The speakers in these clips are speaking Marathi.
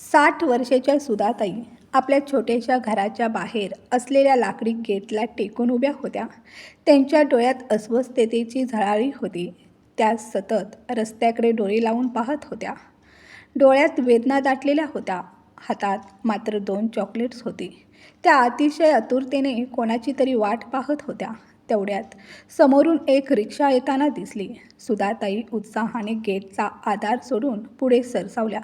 साठ वर्षाच्या सुधाताई आपल्या छोट्याशा घराच्या बाहेर असलेल्या लाकडी गेटला टेकून उभ्या होत्या. त्यांच्या डोळ्यात अस्वस्थतेची झळाळी होती. त्या सतत रस्त्याकडे डोळे लावून पाहत होत्या. डोळ्यात वेदना दाटलेल्या होत्या. हातात मात्र दोन चॉकलेट्स होती. त्या अतिशय आतुरतेने कोणाची तरी वाट पाहत होत्या. तेवढ्यात समोरून एक रिक्षा येताना दिसली. सुधाताई उत्साहाने गेटचा आधार सोडून पुढे सरसावल्या.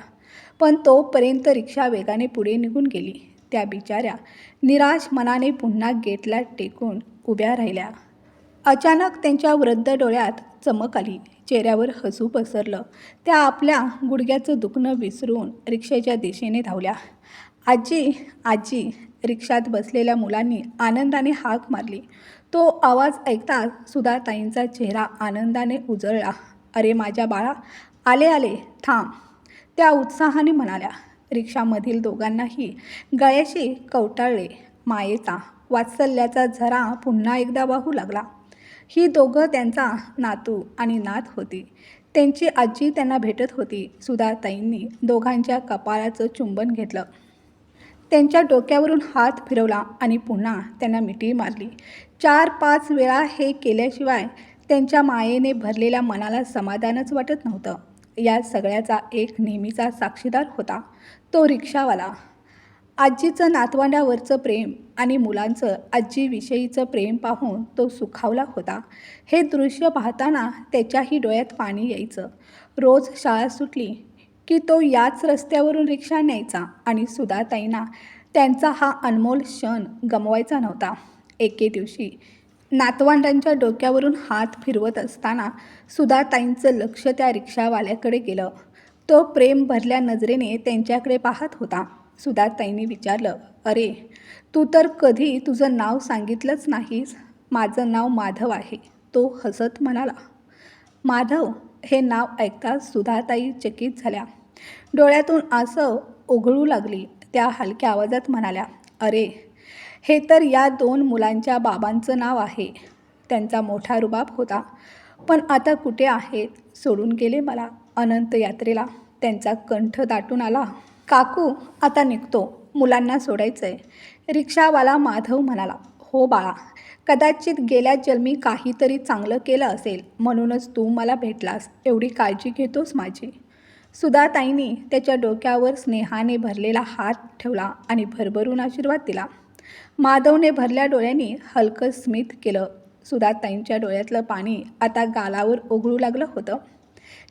पण तोपर्यंत रिक्षा वेगाने पुढे निघून गेली. त्या बिचाऱ्या निराश मनाने पुन्हा गेटला टेकून उभ्या राहिल्या. अचानक त्यांच्या वृद्ध डोळ्यात चमक आली. चेहऱ्यावर हसू पसरलं. त्या आपल्या गुडघ्याचं दुखणं विसरून रिक्षेच्या दिशेने धावल्या. आजी आजी रिक्षात बसलेल्या मुलांनी आनंदाने हाक मारली. तो आवाज ऐकताच सुधाताईंचा चेहरा आनंदाने उजळला. अरे माझ्या बाळा आले आले थांब. त्या उत्साहाने म्हणाल्या रिक्षामधील दोघांनाही गळ्याशी कवटाळले. मायेचा वात्सल्याचा झरा पुन्हा एकदा वाहू लागला. ही दोघं त्यांचा नातू आणि नात होती. त्यांची आजी त्यांना भेटत होती. सुधाताईंनी दोघांच्या कपाळाचं चुंबन घेतलं. त्यांच्या डोक्यावरून हात फिरवला आणि पुन्हा त्यांना मिठी मारली. चार पाच वेळा हे केल्याशिवाय त्यांच्या मायेने भरलेल्या मनाला समाधानच वाटत नव्हतं. या सगळ्याचा एक नेहमीचा साक्षीदार होता तो रिक्षावाला. आजीचं नातवंडावरचं प्रेम आणि मुलांचं आजीविषयीचं प्रेम पाहून तो सुखावला होता. हे दृश्य पाहताना त्याच्याही डोळ्यात पाणी यायचं. रोज शाळा सुटली की तो याच रस्त्यावरून रिक्षा न्यायचा आणि सुधाताईंना त्यांचा हा अनमोल क्षण गमवायचा नव्हता. एके दिवशी नातवंडांच्या डोक्यावरून हात फिरवत असताना सुधाताईंचं लक्ष त्या रिक्षावाल्याकडे गेलं. तो प्रेम भरल्या नजरेने त्यांच्याकडे पाहत होता. सुधाताईंनी विचारलं अरे तू तर कधी तुझं नाव सांगितलंच नाहीस? माझं नाव माधव आहे. तो हसत म्हणाला माधव हे नाव ऐकताच सुधाताई चकित झाल्या. डोळ्यातून आसव ओघळू लागली. त्या हलक्या आवाजात म्हणाल्या अरे हे तर या दोन मुलांच्या बाबांचं नाव आहे. त्यांचा मोठा रुबाब होता. पण आता कुठे आहेत? सोडून गेले मला अनंत यात्रेला. त्यांचा कंठ दाटून आला. काकू आता निघतो. मुलांना सोडायचं आहे रिक्षावाला माधव म्हणाला हो बाळा कदाचित गेल्या जन्मी काहीतरी चांगलं केलं असेल. म्हणूनच तू मला भेटलास. एवढी काळजी घेतोस माझी. सुधाताईंनी त्याच्या डोक्यावर स्नेहाने भरलेला हात ठेवला आणि भरभरून आशीर्वाद दिला. माधवने भरल्या डोळ्यांनी हलकं स्मित केलं. सुधाताईंच्या डोळ्यातलं पाणी आता गालावर ओघळू लागलं होतं.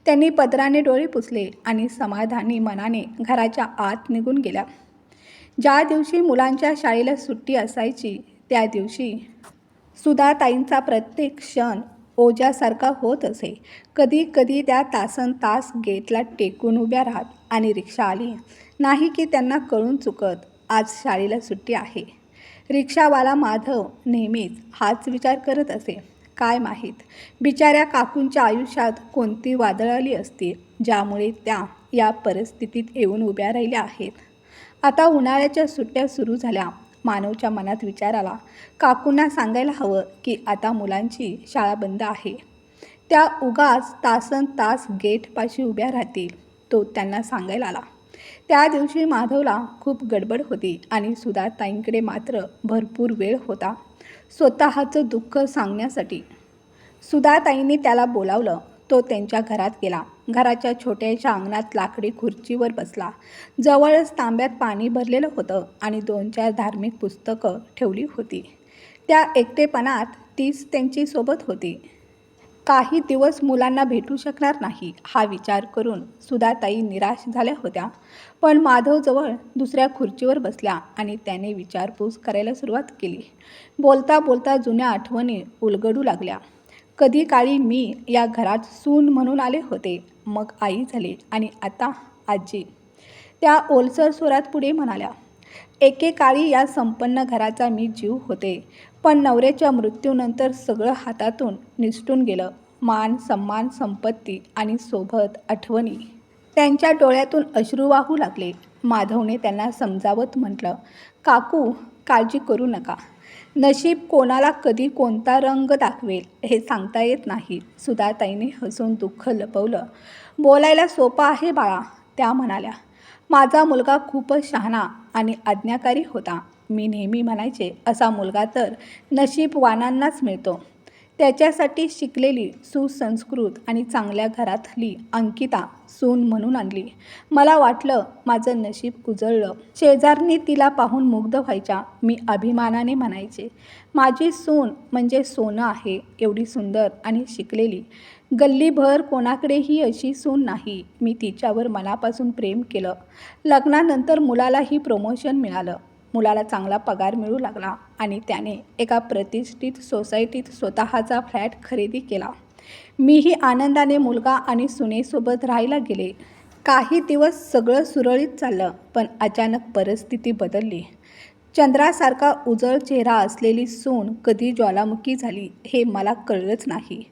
त्यांनी पदराने डोळे पुसले आणि समाधानी मनाने घराच्या आत निघून गेल्या. ज्या दिवशी मुलांच्या शाळेला सुट्टी असायची त्या दिवशी सुधाताईंचा प्रत्येक क्षण ओझ्यासारखा होत असे. कधी कधी त्या तासन तास गेटला टेकून उभ्या राहत आणि रिक्षा आली. नाही की त्यांना कळून चुकत आज शाळेला सुट्टी आहे. रिक्षावाला माधव नेहमीच हाच विचार करत असे. काय माहीत? बिचाऱ्या काकूंच्या आयुष्यात कोणती वादळ आली असती ज्यामुळे त्या या परिस्थितीत येऊन उभ्या राहिल्या आहेत. आता उन्हाळ्याच्या सुट्ट्या सुरू झाल्या. मानवच्या मनात विचार आला. काकूंना सांगायला हवं की आता मुलांची शाळा बंद आहे. त्या उगाच तासन तास गेटपाशी उभ्या राहतील तो त्यांना सांगायला आला. त्या दिवशी माधवला खूप गडबड होती आणि सुधाताईंकडे मात्र भरपूर वेळ होता स्वतःचं दुःख सांगण्यासाठी. सुधाताईंनी त्याला बोलावलं. तो त्यांच्या घरात गेला. घराच्या छोट्याशा अंगणात लाकडी खुर्चीवर बसला. जवळच तांब्यात पाणी भरलेलं होतं आणि दोन चार धार्मिक पुस्तकं ठेवली होती. त्या एकटेपणात तीच त्यांची सोबत होती. काही दिवस मुलांना भेटू शकणार नाही हा विचार करून सुधाताई निराश झाल्या होत्या. पण माधवजवळ दुसऱ्या खुर्चीवर बसल्या आणि त्याने विचारपूस करायला सुरुवात केली. बोलता बोलता जुन्या आठवणी उलगडू लागल्या. कधी काळी मी या घरात सून म्हणून आले होते मग आई झाले आणि आता आजी. त्या ओलसर स्वरात पुढे म्हणाल्या एकेकाळी या संपन्न घराचा मी जीव होते. पण नवऱ्याच्या मृत्यूनंतर सगळं हातातून निसटून गेलं. मान सन्मान संपत्ती आणि सोबत आठवणी. त्यांच्या डोळ्यातून अश्रू वाहू लागले. माधवने त्यांना समजावत म्हटलं काकू काळजी करू नका. नशीब कोणाला कधी कोणता रंग दाखवेल हे सांगता येत नाही. सुधाताईने हसून दुःख लपवलं. बोलायला सोपं आहे बाळा त्या म्हणाल्या. माझा मुलगा खूपच शहाणा आणि आज्ञाकारी होता. मी नेहमी म्हणायचे असा मुलगा तर नशीबवानांनाच मिळतो. त्याच्यासाठी शिकलेली सुसंस्कृत आणि चांगल्या घरातली अंकिता सून म्हणून आणली. मला वाटलं माझं नशीब उजळलं. शेजारनी तिला पाहून मुग्ध व्हायच्या. मी अभिमानाने म्हणायचे माझी सून म्हणजे सोनं आहे एवढी सुंदर आणि शिकलेली. गल्लीभर कोणाकडेही अशी सून नाही. मी तिच्यावर मनापासून प्रेम केलं. लग्नानंतर मुलालाही प्रमोशन मिळालं. मुलाला चांगला पगार मिळू लागला आणि त्याने एका प्रतिष्ठित सोसायटीत स्वतःचा फ्लॅट खरेदी केला. मीही आनंदाने मुलगा आणि सुनेसोबत राहायला गेले. काही दिवस सगळं सुरळीत चाललं पण अचानक परिस्थिती बदलली. चंद्रासारखा उजळ चेहरा असलेली सून कधी ज्वालामुखी झाली हे मला कळलंच नाही.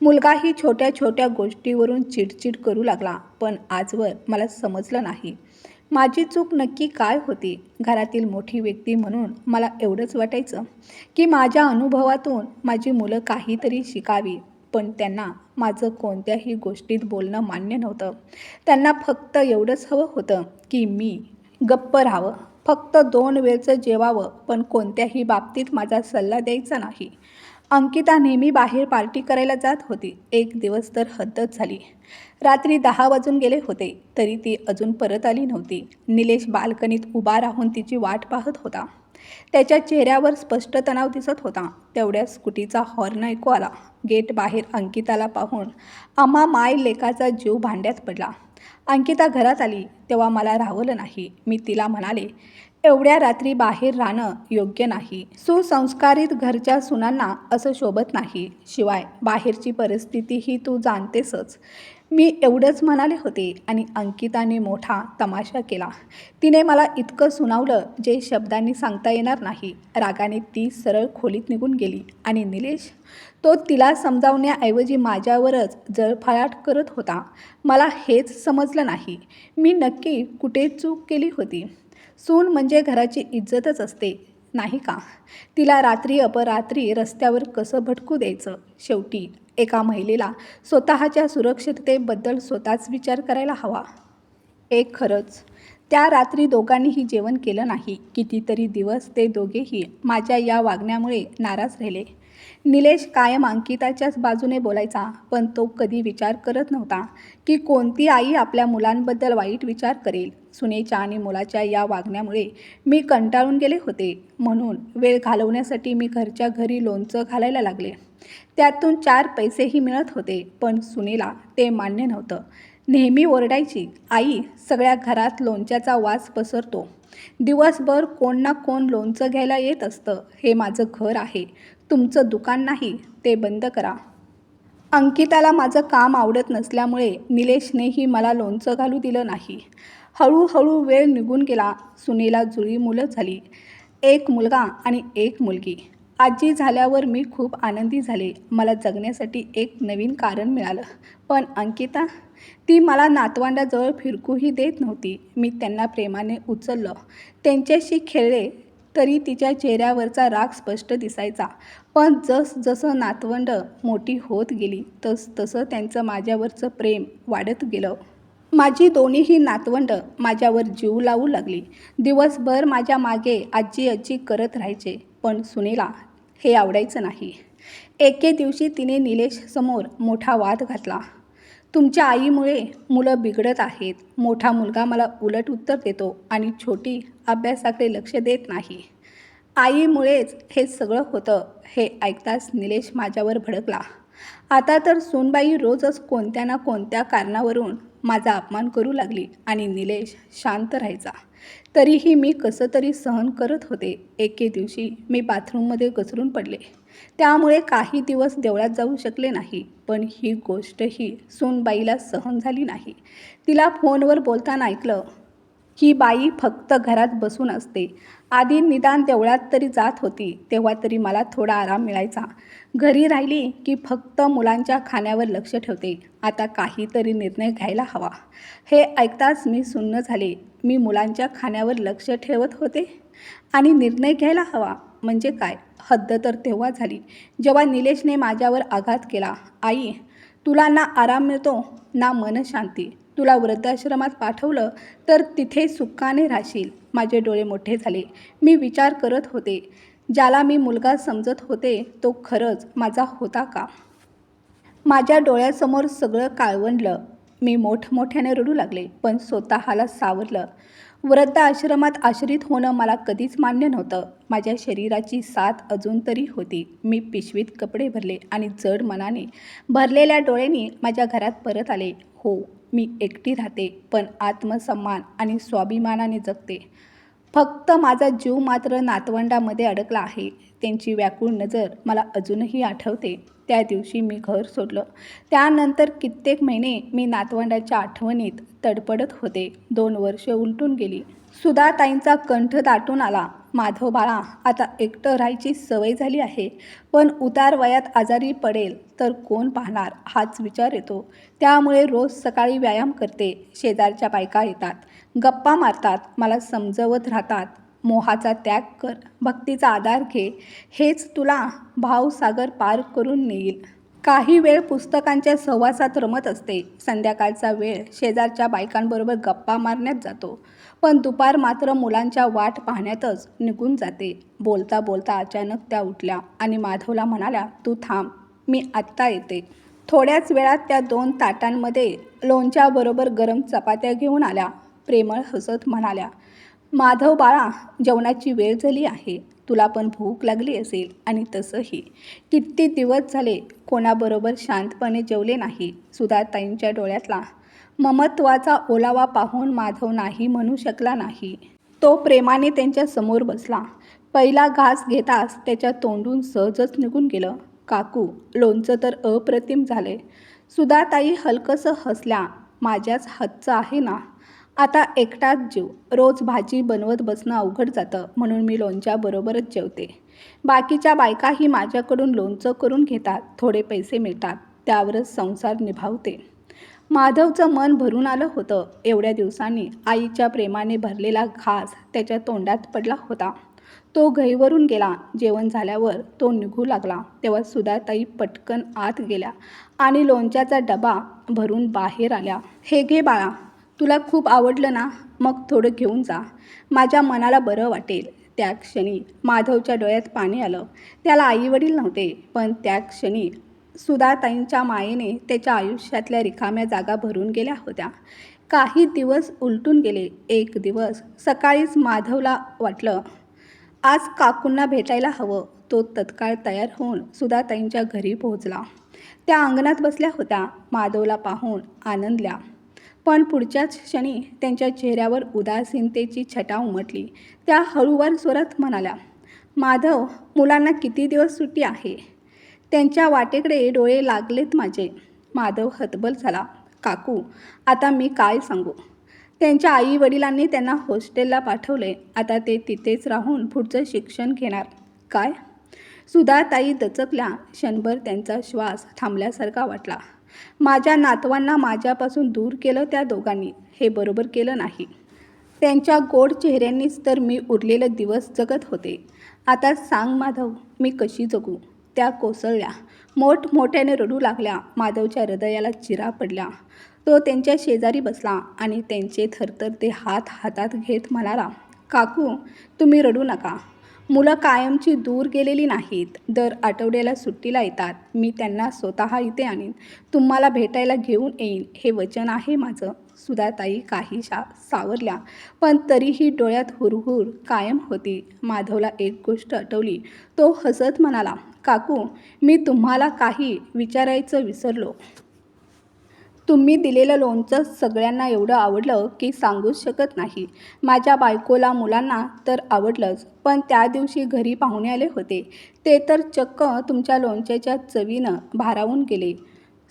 मुलगाही छोट्या छोट्या गोष्टीवरून चिडचिड करू लागला पण आजवर मला समजलं नाही. माझी चूक नक्की काय होती? घरातील मोठी व्यक्ती म्हणून मला एवढंच वाटायचं की माझ्या अनुभवातून माझी मुलं काहीतरी शिकावी पण त्यांना माझं कोणत्याही गोष्टीत बोलणं मान्य नव्हतं. त्यांना फक्त एवढंच हवं होतं की मी गप्प राहावं. फक्त दोन वेळचं जेवावं पण कोणत्याही बाबतीत माझा सल्ला द्यायचा नाही. अंकिता नेहमी बाहेर पार्टी करायला जात होती. एक दिवस तर हद्दच झाली. रात्री दहा वाजून गेले होते तरी ती अजून परत आली नव्हती. निलेश बाल्कनीत उभा राहून तिची वाट पाहत होता. त्याच्या चेहऱ्यावर स्पष्ट तणाव दिसत होता. तेवढ्या स्कूटीचा हॉर्न ऐकू आला. गेट बाहेर अंकिताला पाहून आम्हा माय लेकाचा जीव भांड्यात पडला. अंकिता घरात आली. तेव्हा मला राहवलं नाही. मी तिला म्हणाले एवढ्या रात्री बाहेर राहणं योग्य नाही. सुसंस्कारित घरच्या सुनांना असं शोभत नाही. शिवाय बाहेरची परिस्थिती ही तू जाणतेसच. मी एवढंच म्हणाले होते आणि अंकिताने मोठा तमाशा केला. तिने मला इतकं सुनावलं जे शब्दांनी सांगता येणार नाही. रागाने ती सरळ खोलीत निघून गेली. आणि निलेश तो तिला समजावण्याऐवजी माझ्यावरच जळफळाट करत होता. मला हेच समजलं नाही. मी नक्की कुठे चूक केली होती? सून म्हणजे घराची इज्जतच असते नाही का? तिला रात्री अपरात्री रस्त्यावर कसं भटकू द्यायचं? शेवटी एका महिलेला स्वतःच्या सुरक्षिततेबद्दल स्वतःच विचार करायला हवा. एक खरंच. त्या रात्री दोघांनीही जेवण केलं नाही. कितीतरी दिवस ते दोघेही माझ्या या वागण्यामुळे नाराज राहिले. निलेश कायम अंकिताच्याच बाजूने बोलायचा पण तो कधी विचार करत नव्हता की कोणती आई आपल्या मुलांबद्दल वाईट विचार करेल. सुनेच्या आणि मुलाच्या या वागण्यामुळे मी कंटाळून गेले होते. म्हणून वेळ घालवण्यासाठी मी घरच्या घरी लोणचं घालायला लागले. त्यातून चार पैसेही मिळत होते पण सुनेला ते मान्य नव्हतं. नेहमी ओरडायची. आई सगळ्या घरात लोणच्याचा वास पसरतो. दिवसभर कोण ना कोण लोणचं घ्यायला येत असतं. हे माझं घर आहे. तुमचं दुकान नाही. ते बंद करा. अंकिताला माझं काम आवडत नसल्यामुळे निलेशनेही मला लोणचं घालू दिलं नाही. हळूहळू वेळ निघून गेला. सुनेला जुळी मुलं झाली. एक मुलगा आणि एक मुलगी. आजी झाल्यावर मी खूप आनंदी झाले. मला जगण्यासाठी एक नवीन कारण मिळालं. पण अंकिता ती मला नातवंडाजवळ फिरकूही देत नव्हती. मी त्यांना प्रेमाने उचललं. त्यांच्याशी खेळले तरी तिच्या चेहऱ्यावरचा राग स्पष्ट दिसायचा. पण जस जसं नातवंड मोठी होत गेली तस तसं त्यांचं माझ्यावरचं प्रेम वाढत गेलं. माझी दोन्हीही नातवंड माझ्यावर जीव लावू लागली. दिवसभर माझ्या मागे आजी आजी करत राहायचे पण सुनेला हे आवडायचं नाही. एके दिवशी तिने निलेश समोर मोठा वाद घातला. तुमच्या आईमुळे मुलं बिघडत आहेत. मोठा मुलगा मला उलट उत्तर देतो आणि छोटी अभ्यासाकडे लक्ष देत नाही. आईमुळेच हे सगळं होतं हे ऐकताच निलेश माझ्यावर भडकला. आता तर सोनबाई रोजच कोणत्या ना कोणत्या कारणावरून माझा अपमान करू लागली आणि निलेश शांत राहायचा. तरीही मी कसं तरी सहन करत होते. एके दिवशी मी बाथरूममध्ये घसरून पडले. त्यामुळे काही दिवस देवळात जाऊ शकले नाही पण ही गोष्टही सोनबाईला सहन झाली नाही. तिला फोनवर बोलताना ऐकलं ही बाई फक्त घरात बसून असते. आधी निदान देवळात तरी जात होती तेव्हा तरी मला थोडा आराम मिळायचा. घरी राहिली की फक्त मुलांच्या खाण्यावर लक्ष ठेवते. आता काहीतरी निर्णय घ्यायला हवा. हे ऐकताच मी सुन्न झाले. मी मुलांच्या खाण्यावर लक्ष ठेवत होते. आणि निर्णय घ्यायला हवा. म्हणजे काय? हद्द तर तेव्हा झाली. जेव्हा निलेशने माझ्यावर आघात केला. आई तुला ना आराम मिळतो ना मनशांती तुला वृद्धाश्रमात पाठवलं तर तिथे सुखाने राहशील. माझे डोळे मोठे झाले. मी विचार करत होते. ज्याला मी मुलगा समजत होते तो खरंच माझा होता का? माझ्या डोळ्यासमोर सगळं काळवंडलं. मी मोठमोठ्याने रडू लागले पण स्वतःला सावरलं. वृद्ध आश्रमात आश्रित होणं मला कधीच मान्य नव्हतं. माझ्या शरीराची साथ अजून तरी होती. मी पिशवीत कपडे भरले आणि जड मनाने भरलेल्या डोळ्यांनी माझ्या घरात परत आले. हो मी एकटी राहते पण आत्मसन्मान आणि स्वाभिमानाने जगते. फक्त माझा जीव मात्र नातवंडामध्ये अडकला आहे. त्यांची व्याकुळ नजर मला अजूनही आठवते. त्या दिवशी मी घर सोडलं. त्यानंतर कित्येक महिने मी नातवंडाच्या आठवणीत तडपडत होते. दोन वर्ष उलटून गेली. सुधाताईंचा कंठ दाटून आला. माधव बाळा आता एकटं राहायची सवय झाली आहे. पण उतार वयात आजारी पडेल तर कोण पाहणार? हाच विचार येतो. त्यामुळे रोज सकाळी व्यायाम करते. शेजारच्या बायका येतात. गप्पा मारतात. मला समजवत राहतात. मोहाचा त्याग कर. भक्तीचा आधार घे. हेच तुला भावसागर पार करून नेईल. काही वेळ पुस्तकांच्या सहवासात रमत असते. संध्याकाळचा वेळ शेजारच्या बायकांबरोबर गप्पा मारण्यात जातो. पण दुपार मात्र मुलांच्या वाट पाहण्यातच निघून जाते. बोलता बोलता अचानक त्या उठल्या आणि माधवला म्हणाल्या तू थांब मी आत्ता येते. थोड्याच वेळात त्या दोन ताटांमध्ये लोणच्याबरोबर गरम चपात्या घेऊन आल्या. प्रेमळ हसत म्हणाल्या माधव बाळा जेवणाची वेळ झाली आहे. तुला पण भूक लागली असेल आणि तसंही. किती दिवस झाले कोणाबरोबर शांतपणे जेवले नाही सुधाताईंच्या डोळ्यातला. ममत्वाचा ओलावा पाहून माधव नाही म्हणू शकला नाही. तो प्रेमाने त्यांच्यासमोर बसला. पहिला घास घेताच त्याच्या तोंडून सहजच निघून गेलं. काकू लोणचं तर अप्रतिम झाले सुधाताई हलकंसं हसल्या माझ्याच हातचं आहे ना? आता एकटाच जीव. रोज भाजी बनवत बसणं अवघड जातं म्हणून मी लोणच्याबरोबरच जेवते. बाकीच्या बायकाही माझ्याकडून लोणचं करून घेतात थोडे पैसे मिळतात त्यावरच संसार निभावते. माधवचं मन भरून आलं होतं. एवढ्या दिवसांनी आईच्या प्रेमाने भरलेला घास त्याच्या तोंडात पडला होता. तो घईवरून गेला. जेवण झाल्यावर तो निघू लागला. तेव्हा सुधाताई पटकन आत गेल्या आणि लोणच्याचा डबा भरून बाहेर आल्या. हे घे बाळा तुला खूप आवडलं ना मग थोडं घेऊन जा. माझ्या मनाला बरं वाटेल. त्या क्षणी माधवच्या डोळ्यात पाणी आलं. त्याला आईवडील नव्हते पण त्या क्षणी सुधाताईंच्या मायेने त्याच्या आयुष्यातल्या रिकाम्या जागा भरून गेल्या होत्या. काही दिवस उलटून गेले. एक दिवस सकाळीच माधवला वाटलं आज काकूंना भेटायला हवं. तो तत्काळ तयार होऊन सुधाताईंच्या घरी पोहोचला. त्या अंगणात बसल्या होत्या. माधवला पाहून आनंदल्या. पण पुढच्याच क्षणी त्यांच्या चेहऱ्यावर उदासीनतेची छटा उमटली. त्या हळूवार स्वरात म्हणाल्या माधव मुलांना किती दिवस सुट्टी आहे? त्यांच्या वाटेकडे डोळे लागलेत माझे. माधव हतबल झाला काकू आता मी काय सांगू? त्यांच्या आई वडिलांनी त्यांना हॉस्टेलला पाठवले आता ते तिथेच राहून पुढचं शिक्षण घेणार. काय? सुधाताई दचकल्या क्षणभर त्यांचा श्वास थांबल्यासारखा वाटला. माझ्या नातवांना माझ्यापासून दूर केलं त्या दोघांनी. हे बरोबर केलं नाही. त्यांच्या गोड चेहऱ्यांनीच तर मी उरलेले दिवस जगत होते. आता सांग माधव मी कशी जगू? त्या कोसळल्या. मोठमोठ्याने रडू लागल्या. माधवच्या हृदयाला चिरा पडल्या. तो त्यांच्या शेजारी बसला आणि त्यांचे थरथरते हात हातात घेत म्हणाला काकू तुम्ही रडू नका. मुलं कायमची दूर गेलेली नाहीत. दर आठवड्याला सुट्टीला येतात. मी त्यांना स्वतः इथे आणीन. तुम्हाला भेटायला घेऊन येईन. हे वचन आहे माझं. सुधाताई काहीशा सावरल्या. पण तरीही डोळ्यात हुरहुर कायम होती. माधवला एक गोष्ट आठवली. तो हसत म्हणाला काकू मी तुम्हाला काही विचारायचं विसरलो. तुम्ही दिलेलं लोणचं सगळ्यांना एवढं आवडलं की सांगूच शकत नाही. माझ्या बायकोला मुलांना तर आवडलंच पण त्या दिवशी घरी पाहुणे आले होते. ते तर चक्क तुमच्या लोणच्याच्या चवीनं भारावून गेले.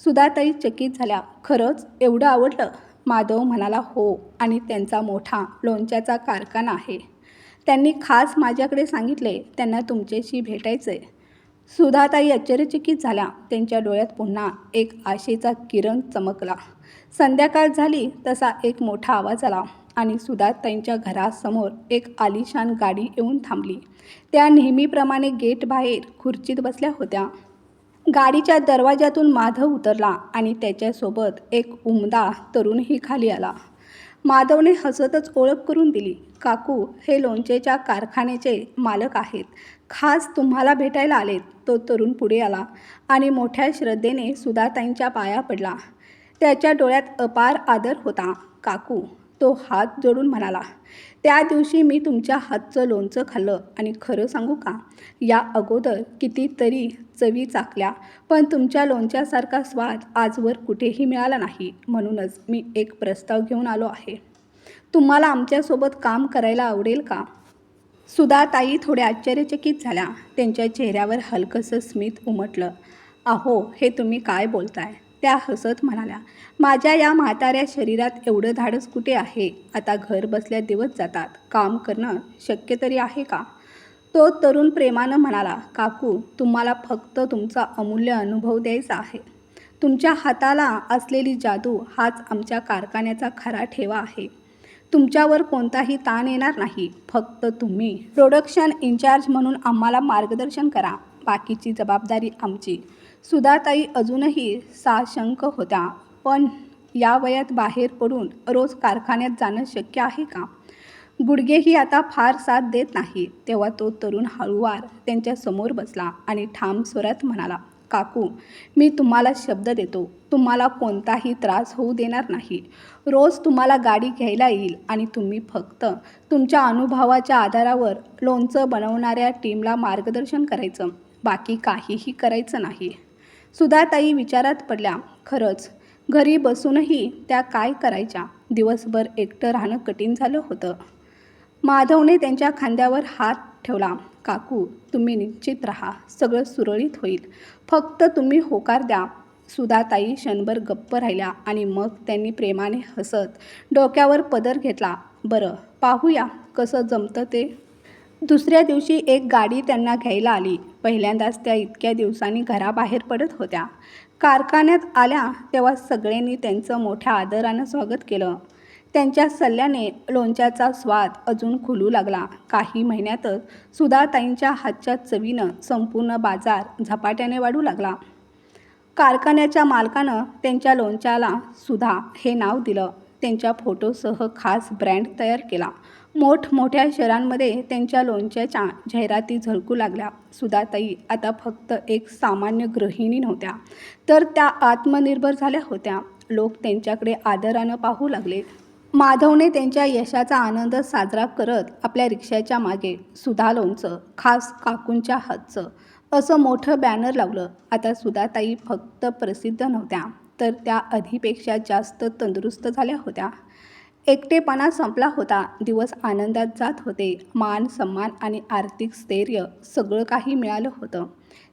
सुधाताई चकित झाल्या. खरंच एवढं आवडलं? माधव म्हणाला हो आणि त्यांचा मोठा लोणच्याचा कारखाना आहे. त्यांनी खास माझ्याकडे सांगितले त्यांना तुमच्याशी भेटायचं आहे सुधाताई आश्चर्यचकित झाल्या. त्यांच्या डोळ्यात पुन्हा एक आशेचा किरण चमकला. संध्याकाळ झाली तसा एक मोठा आवाज आला आणि सुधाताईंच्या घरासमोर एक आलिशान गाडी येऊन थांबली. त्या नेहमीप्रमाणे गेट बाहेर खुर्चीत बसल्या होत्या. गाडीच्या दरवाजातून माधव उतरला आणि त्याच्यासोबत एक उमदा तरुणही खाली आला. माधवने हसतच ओळख करून दिली काकू हे लोणचेच्या कारखान्याचे मालक आहेत. खास तुम्हाला भेटायला आलेत तो तरुण पुढे आला आणि मोठ्या श्रद्धेने सुधाताईंच्या पाया पडला. त्याच्या डोळ्यात अपार आदर होता. काकू तो हात जोडून म्हणाला त्या दिवशी मी तुमच्या हातचं लोणचं खाल्लं आणि खरं सांगू का? या अगोदर कितीतरी चवी चाकल्या पण तुमच्या लोणच्यासारखा स्वाद आजवर कुठेही मिळाला नाही. म्हणूनच मी एक प्रस्ताव घेऊन आलो आहे. तुम्हाला आमच्यासोबत काम करायला आवडेल का? सुधाताई थोड्या आश्चर्यचकित झाल्या. त्यांच्या चेहऱ्यावर हलकंसं स्मित उमटलं. अहो हे तुम्ही काय बोलताय? त्या हसत म्हणाल्या. माझ्या या म्हाताऱ्या शरीरात एवढं धाडस कुठे आहे? आता घर बसल्या दिवस जातात. काम करणं शक्य तरी आहे का? तो तरुण प्रेमानं म्हणाला काकू तुम्हाला फक्त तुमचा अमूल्य अनुभव द्यायचा आहे. तुमच्या हाताला असलेली जादू हाच आमच्या कारखान्याचा खरा ठेवा आहे. तुमच्यावर कोणताही ताण येणार नाही. फक्त तुम्ही. प्रोडक्शन इन्चार्ज म्हणून आम्हाला मार्गदर्शन करा. बाकीची जबाबदारी आमची. सुधाताई अजूनही साशंक होत्या. पण या वयात बाहेर पडून रोज कारखान्यात जाणं शक्य आहे का? गुडघेही आता फार साथ देत नाही. तेव्हा तो तरुण हळूवार त्यांच्यासमोर बसला आणि ठाम स्वरात म्हणाला काकू मी तुम्हाला शब्द देतो. तुम्हाला कोणताही त्रास होऊ देणार नाही. रोज तुम्हाला गाडी घ्यायला येईल आणि तुम्ही फक्त तुमच्या अनुभवाच्या आधारावर लोणचं बनवणाऱ्या टीमला मार्गदर्शन करायचं. बाकी काहीही करायचं नाही. सुधाताई विचारात पडल्या खरंच घरी बसूनही त्या काय करायच्या? दिवसभर एकटं राहणं कठीण झालं होतं. माधवने त्यांच्या खांद्यावर हात ठेवला काकू तुम्ही निश्चित राहा सगळं सुरळीत होईल. फक्त तुम्ही होकार द्या सुधाताई क्षणभर गप्प राहिल्या आणि मग त्यांनी प्रेमाने हसत डोक्यावर पदर घेतला. बरं पाहूया कसं जमतं ते. दुसऱ्या दिवशी एक गाडी त्यांना घ्यायला आली. पहिल्यांदाच त्या इतक्या दिवसांनी घराबाहेर पडत होत्या. कारखान्यात आल्या तेव्हा सगळ्यांनी त्यांचं मोठ्या आदरानं स्वागत केलं. त्यांच्या सल्ल्याने लोणच्याचा स्वाद अजून खुलू लागला. काही महिन्यातच सुधाताईंच्या हातच्या चवीनं संपूर्ण बाजार झपाट्याने वाढू लागला. कारखान्याच्या मालकानं त्यांच्या लोणच्याला सुधा हे नाव दिलं. त्यांच्या फोटोसह खास ब्रँड तयार केला. मोठमोठ्या शहरांमध्ये त्यांच्या लोणच्याच्या जाहिराती झळकू लागल्या. सुधाताई आता फक्त एक सामान्य गृहिणी नव्हत्या तर त्या आत्मनिर्भर झाल्या होत्या. लोक त्यांच्याकडे आदरानं पाहू लागले. माधवने त्यांच्या यशाचा आनंद साजरा करत आपल्या रिक्षाच्या मागे सुधा लोणचं खास काकूंच्या हातचं असं मोठं बॅनर लावलं. आता सुधाताई फक्त प्रसिद्ध नव्हत्या तर त्या आधीपेक्षा जास्त तंदुरुस्त झाल्या होत्या. एकटेपणा संपला होता. दिवस आनंदात जात होते. मान सन्मान आणि आर्थिक स्थैर्य सगळं काही मिळालं होतं.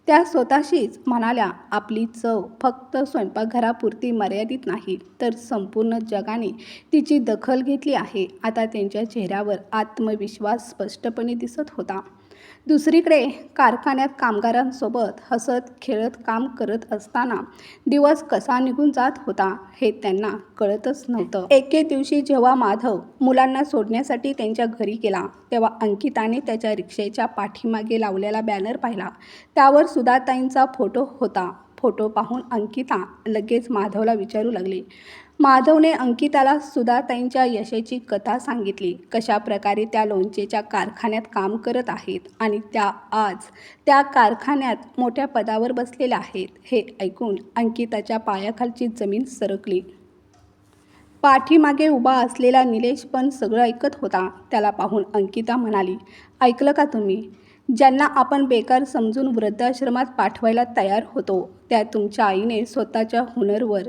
त्या स्वतःशीच म्हणाल्या आपली चव फक्त स्वयंपाकघरापुरती मर्यादित नाही तर संपूर्ण जगाने तिची दखल घेतली आहे. आता त्यांच्या चेहऱ्यावर आत्मविश्वास स्पष्टपणे दिसत होता. दुसरीकडे कारखान्यात कामगारांसोबत हसत खेळत काम करत असताना दिवस कसा निघून जात होता हे त्यांना कळतच नव्हतं. एके दिवशी जेव्हा माधव मुलांना सोडण्यासाठी त्यांच्या घरी गेला तेव्हा अंकिताने त्याच्या रिक्षेच्या पाठीमागे लावलेला बॅनर पाहिला. त्यावर सुधाताईंचा फोटो होता. फोटो पाहून अंकिता लगेच माधवला विचारू लागली. माधवने अंकिताला सुधाताईंच्या यशाची कथा सांगितली. कशा प्रकारे त्या लोणचेच्या कारखान्यात काम करत आहेत आणि त्या आज त्या कारखान्यात मोठ्या पदावर बसलेल्या आहेत हे ऐकून अंकिताच्या पायाखालची जमीन सरकली. पाठीमागे उभा असलेला निलेश पण सगळं ऐकत होता. त्याला पाहून अंकिता म्हणाली ऐकलं का तुम्ही? ज्यांना आपण बेकार समजून वृद्धाश्रमात पाठवायला तयार होतो त्या तुमच्या आईने स्वतःच्या हुनरवर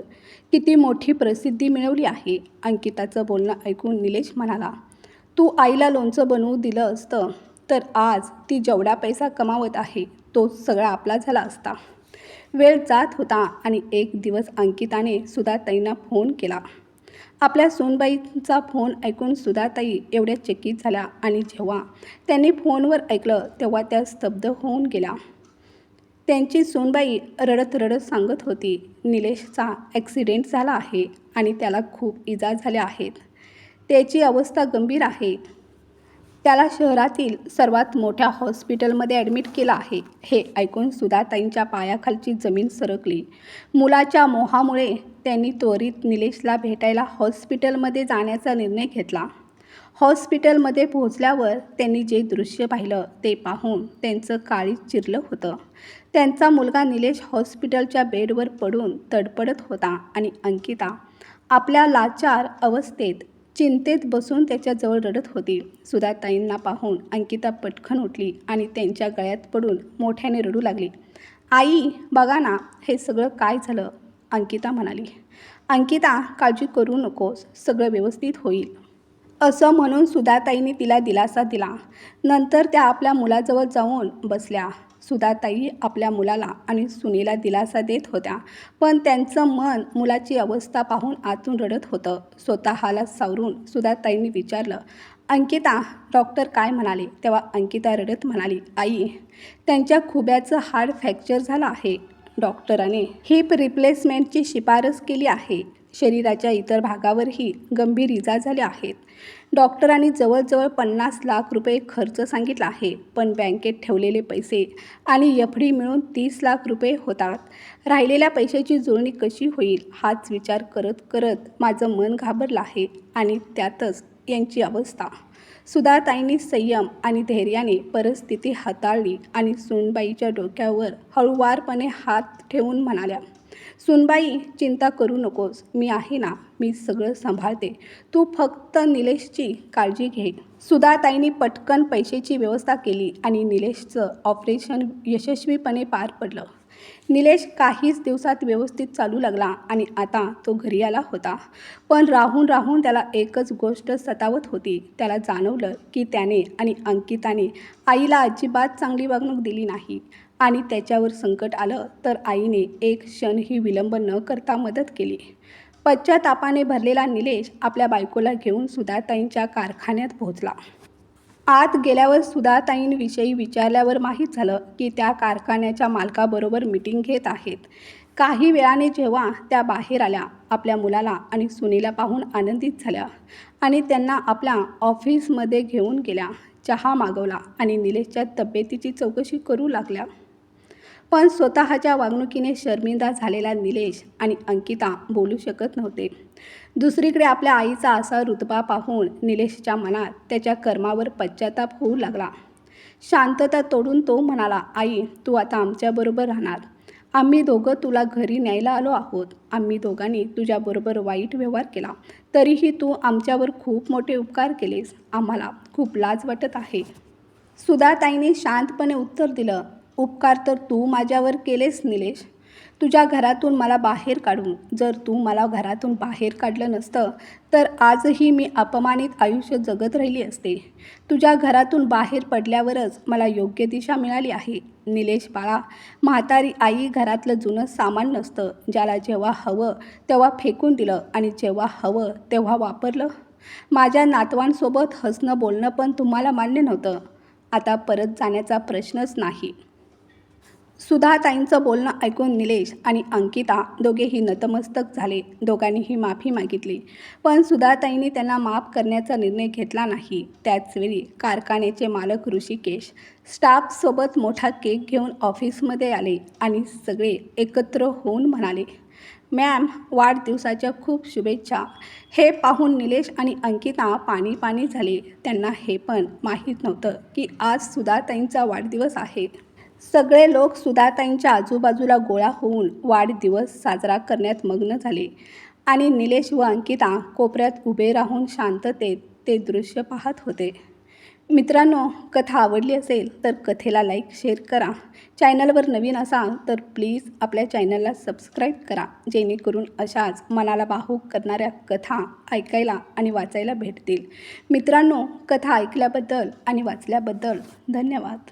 किती मोठी प्रसिद्धी मिळवली आहे? अंकिताचं बोलणं ऐकून निलेश म्हणाला तू आईला लोणचं बनवू दिलं असतं तर आज ती जेवढा पैसा कमावत आहे तो सगळा आपला झाला असता. वेळ जात होता आणि एक दिवस अंकिताने सुधाताईंना फोन केला. आपल्या सोनबाईंचा फोन ऐकून सुधाताई एवढ्या चकित झाल्या आणि जेव्हा त्यांनी फोनवर ऐकलं तेव्हा त्या स्तब्ध होऊन गेल्या. त्यांची सोनबाई रडत रडत सांगत होती निलेशचा ॲक्सिडेंट झाला आहे आणि त्याला खूप इजा झाल्या आहेत. त्याची अवस्था गंभीर आहे. त्याला शहरातील सर्वात मोठ्या हॉस्पिटलमध्ये ॲडमिट केलं आहे. हे ऐकून सुधाताईंच्या पायाखालची जमीन सरकली. मुलाच्या मोहामुळे त्यांनी त्वरित निलेशला भेटायला हॉस्पिटलमध्ये जाण्याचा निर्णय घेतला. हॉस्पिटलमध्ये पोहोचल्यावर त्यांनी जे दृश्य पाहिलं ते पाहून त्यांचं काळी चिरलं होतं. त्यांचा मुलगा निलेश हॉस्पिटलच्या बेडवर पडून तडपडत होता आणि अंकिता आपल्या लाचार अवस्थेत चिंतेत बसून त्याच्याजवळ रडत होती. सुधाताईंना पाहून अंकिता पटकन उठली आणि त्यांच्या गळ्यात पडून मोठ्याने रडू लागली. आई बघा ना हे सगळं काय झालं? अंकिता म्हणाली. अंकिता काळजी करू नकोस सगळं व्यवस्थित होईल. असं म्हणून सुधाताईने तिला दिलासा दिला. नंतर त्या आपल्या मुलाजवळ जाऊन बसल्या. सुधाताई आपल्या मुलाला आणि सुनीला दिलासा देत होत्या. पण त्यांचं मन मुलाची अवस्था पाहून आतून रडत होतं. स्वतःला सावरून सुधाताईंनी विचारलं अंकिता डॉक्टर काय म्हणाले? तेव्हा अंकिता रडत म्हणाली आई त्यांच्या खुब्याचं हाड फ्रॅक्चर झालं आहे. डॉक्टराने हिप रिप्लेसमेंटची शिफारस केली आहे. शरीराच्या इतर भागावरही गंभीर इजा झाल्या आहेत. डॉक्टरांनी जवळजवळ पन्नास लाख रुपये खर्च सांगितला आहे. पण बँकेत ठेवलेले पैसे आणि एफ डी मिळून तीस लाख रुपये होतात. राहिलेल्या पैशाची जुळणी कशी होईल हाच विचार करत करत माझं मन घाबरलं आहे आणि त्यातच यांची अवस्था. सुधाताईंनी संयम आणि धैर्याने परिस्थिती हाताळली आणि सुनबाईच्या डोक्यावर हळूवारपणे हात ठेवून म्हणाल्या सुनबाई चिंता करू नकोस. मी आहे ना मी सगळं सांभाळते. तू फक्त निलेशची काळजी घे. सुधाताईंनी पटकन पैशाची व्यवस्था केली आणि निलेशचं ऑपरेशन यशस्वीपणे पार पडलं. निलेश काहीच दिवसात व्यवस्थित चालू लागला आणि आता तो घरी आला होता. पण राहून राहून त्याला एकच गोष्ट सतावत होती. त्याला जाणवलं की त्याने आणि अंकिताने आईला अजिबात चांगली वागणूक दिली नाही. आणि त्याच्यावर संकट आलं तर आईने एक क्षणही विलंब न करता मदत केली. पश्चातापाने भरलेला निलेश आपल्या बायकोला घेऊन सुधाताईंच्या कारखान्यात पोहोचला. आत गेल्यावर सुधाताईंविषयी विचारल्यावर माहीत झालं की त्या कारखान्याच्या मालकाबरोबर मिटिंग घेत आहेत. काही वेळाने जेव्हा त्या बाहेर आल्या आपल्या मुलाला आणि सुनीला पाहून आनंदित झाल्या आणि त्यांना आपल्या ऑफिसमध्ये घेऊन गेल्या चहा मागवला आणि निलेशच्या तब्येतीची चौकशी करू लागल्या. पण स्वतःच्या वागणुकीने शर्मिंदा झालेला निलेश आणि अंकिता बोलू शकत नव्हते. दुसरीकडे आपल्या आईचा असा रुतबा पाहून निलेशच्या मनात त्याच्या कर्मावर पश्चाताप होऊ लागला. शांतता तोडून तो म्हणाला आई तू आता आमच्याबरोबर राहणार. आम्ही दोघं तुला घरी न्यायला आलो आहोत. आम्ही दोघांनी तुझ्याबरोबर वाईट व्यवहार केला. तरीही तू आमच्यावर खूप मोठे उपकार केलेस. आम्हाला खूप लाज वाटत आहे. सुधाताईने शांतपणे उत्तर दिलं उपकार तर तू माझ्यावर केलेस निलेश. तुझ्या घरातून मला बाहेर काढून. जर तू मला घरातून बाहेर काढलं नसतं तर आजही मी अपमानित आयुष्य जगत राहिली असते. तुझ्या घरातून बाहेर पडल्यावरच मला योग्य दिशा मिळाली आहे. निलेश बाळा म्हातारी आई घरातलं जुनं सामान नसतं ज्याला जेव्हा हवं तेव्हा फेकून दिलं आणि जेव्हा हवं तेव्हा वापरलं. माझ्या नातवांसोबत हसणं बोलणं पण तुम्हाला मान्य नव्हतं. आता परत जाण्याचा प्रश्नच नाही. सुधाताईंचं बोलणं ऐकून निलेश आणि अंकिता दोघेही नतमस्तक झाले. दोघांनीही माफी मागितली. पण सुधाताईंनी त्यांना माफ करण्याचा निर्णय घेतला नाही. त्याचवेळी कारखान्याचे मालक ऋषिकेश स्टाफसोबत मोठा केक घेऊन ऑफिसमध्ये आले आणि सगळे एकत्र होऊन म्हणाले मॅम वाढदिवसाच्या खूप शुभेच्छा. हे पाहून निलेश आणि अंकिता पाणी पाणी झाले. त्यांना हे पण माहीत नव्हतं की आज सुधाताईंचा वाढदिवस आहे. सगळे लोक सुधाताईंच्या आजूबाजूला गोळा होऊन वाढदिवस साजरा करण्यात मग्न झाले. आणि निलेश व अंकिता कोपऱ्यात उभे राहून शांततेत ते दृश्य पाहत होते. मित्रांनो कथा आवडली असेल तर कथेला लाईक शेअर करा. चॅनलवर नवीन असाल तर प्लीज आपल्या चॅनलला सबस्क्राईब करा. जेणेकरून अशाच मनाला भावूक करणाऱ्या कथा ऐकायला आणि वाचायला भेटतील. मित्रांनो कथा ऐकल्याबद्दल आणि वाचल्याबद्दल धन्यवाद.